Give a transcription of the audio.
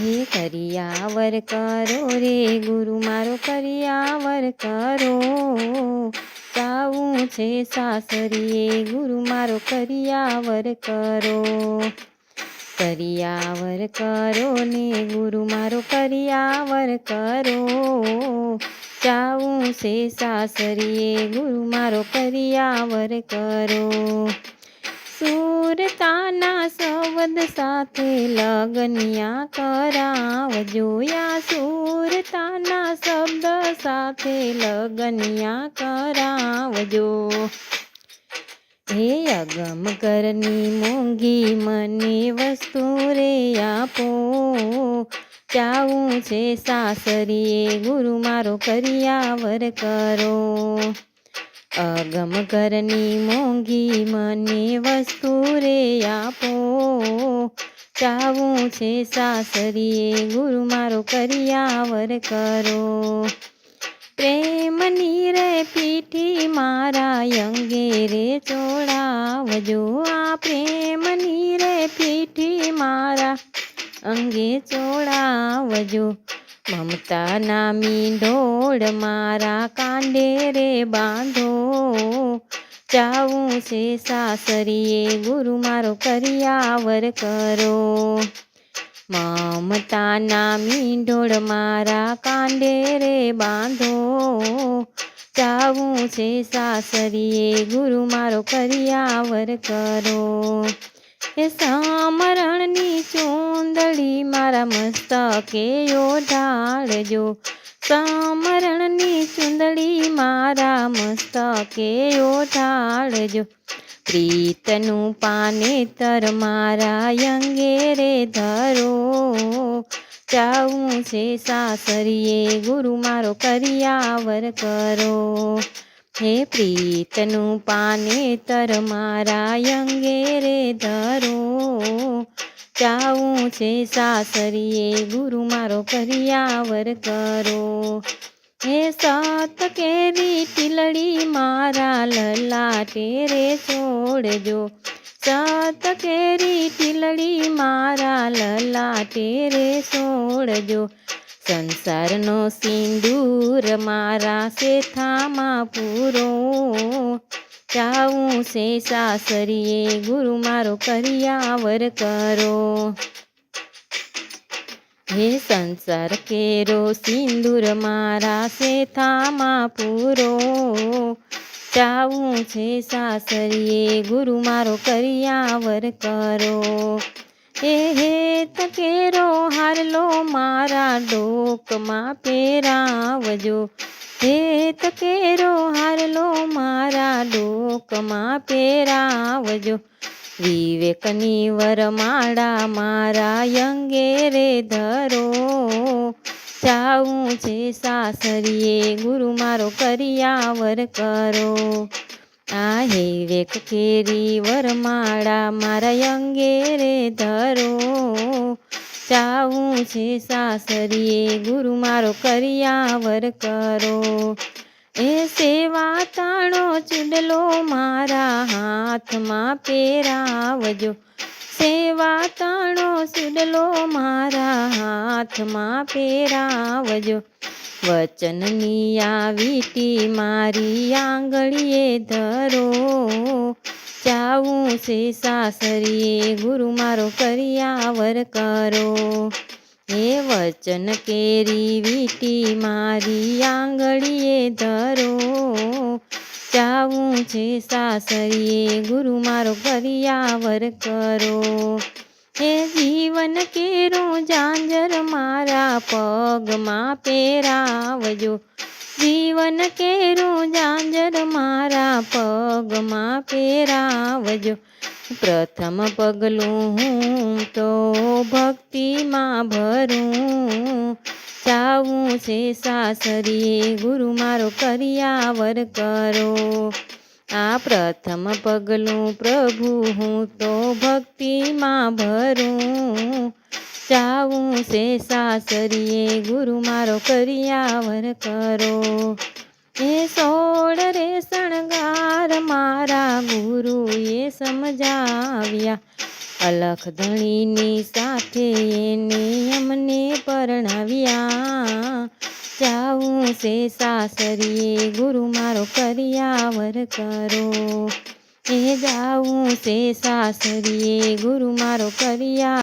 હે કરિયાવર કરો રે ગુરુ, મારો કરિયાવર કરો. જાવું છે સાસરીએ, ગુરુ, મારો કરિયાવર કરો. કરિયાવર કરો ને ગુરુ, મારો કરિયાવર કરો. જાવું છે સાસરીએ, ગુરુ, મારો કરિયાવર કરો. સુરતાના સવદ સાથે લગનિયા કરાવજો યા સુરતાના શબ્દ સાથે લગનિયા કરાવજો. હે અગમ કરની મોંઘી મને વસ્તુ રે આપો. ચાવું છે સાસરીએ, ગુરુ મારો કરિયાવર કરો. અગમ ઘરની મોંઘી મને વસ્તુ રે આપો. ચાવું છે સાસરીએ, ગુરુ મારો કરિયાવર કરો. પ્રેમની રે પીઠી મારા અંગે રે ચોડાવજો. આ પ્રેમની રે પીઠી મારા અંગે ચોડાવજો. મમતાના મીંઢોળ મારા કાંડે રે બાંધો. જાવું છે સાસરીએ, ગુરુ મારો કરિયાવર કરો. મમતાના મીંઢોળ મારા કાંડે રે બાંધો. જાવું છે સાસરીએ, ગુરુ મારો કરિયાવર કરો. એ સામરણની ચૂંદડી મારા મસ્તકે ઓઢાળજો સામરણની ચૂંદડી મારા મસ્તકે ઓઢાળજો પ્રીતનું પાનેતર મારા અંગે રે ધરો. જાવું છે સાસરીએ, ગુરુ મારો કરિયાવર કરો. હે પ્રીતનું પાનેતર મારા અંગે રે ધરો. જાવું છે સાસરીએ ગુરુ મારો કરિયાવર કરો. હે સાત કેરી ટીલડી મારા લલાટે રે છોડજો. સાત કેરી ટીલડી મારા લલાટે રે છોડજો. સંસારનો સિંદૂર મારા શેથામાં પૂરો. જાવું છે સાસરીએ, ગુરુ મારો કરિયાવર કરો. હે સંસાર કેરો, સિંદૂર મારા શેથામાં પૂરો. જાવું છે સાસરીએ, ગુરુ મારો કરિયાવર કરો. હે હે તકેરો હારલો મારા ડોકમાં પહેરાવજો. હે તકેરો હારલો મારા ડોકમાં પહેરાવજો. વિવેકની વરમાળા મારા અંગે રે ધરો. જાવું છે સાસરીએ, ગુરુ મારો કરિયાવર કરો. આ હે વેક કેરી વરમાળા મારા અંગે રે ધરો. જાવું છે સાસરીએ ગુરુ મારો કરિયાવર કરો. એ સેવા તાણો ચૂડલો મારા હાથમાં પહેરાવજો. સેવા તાણો ચૂડલો મારા હાથમાં પહેરાવજો. વચનની આવીટી વીટી મારી આંગળીએ ધરો. ચાવું છે સાસરીએ, ગુરુ મારો કરિયાવર કરો. હે વચન કેરી વીટી મારી આંગળીએ ધરો. ચાવું છે સાસરીએ, ગુરુ મારો કરિયાવર કરો. હે જીવન કેરો જાંજર પગમાં પહેરાવજો. જીવન કેરું જાંજર મારા પગમાં પહેરાવજો. પ્રથમ પગલું હું તો ભક્તિમાં ભરું. જાવું છે સાસરીએ, ગુરુ મારો કરિયાવર કરો. આ પ્રથમ પગલું પ્રભુ હું તો ભક્તિમાં ભરું. જાવું છે સાસરીએ ગુરુ મારો કરિયાવર કરો. એ સોળ રે શણગાર મારા ગુરુએ સમજાવ્યા. અલખ ધણીની સાથે એને અમને જાવું છે સાસરીએ ગુરુ મારો કરિયાવર કરો. એ જાવું છે સાસરીએ ગુરુ મારો કરિયા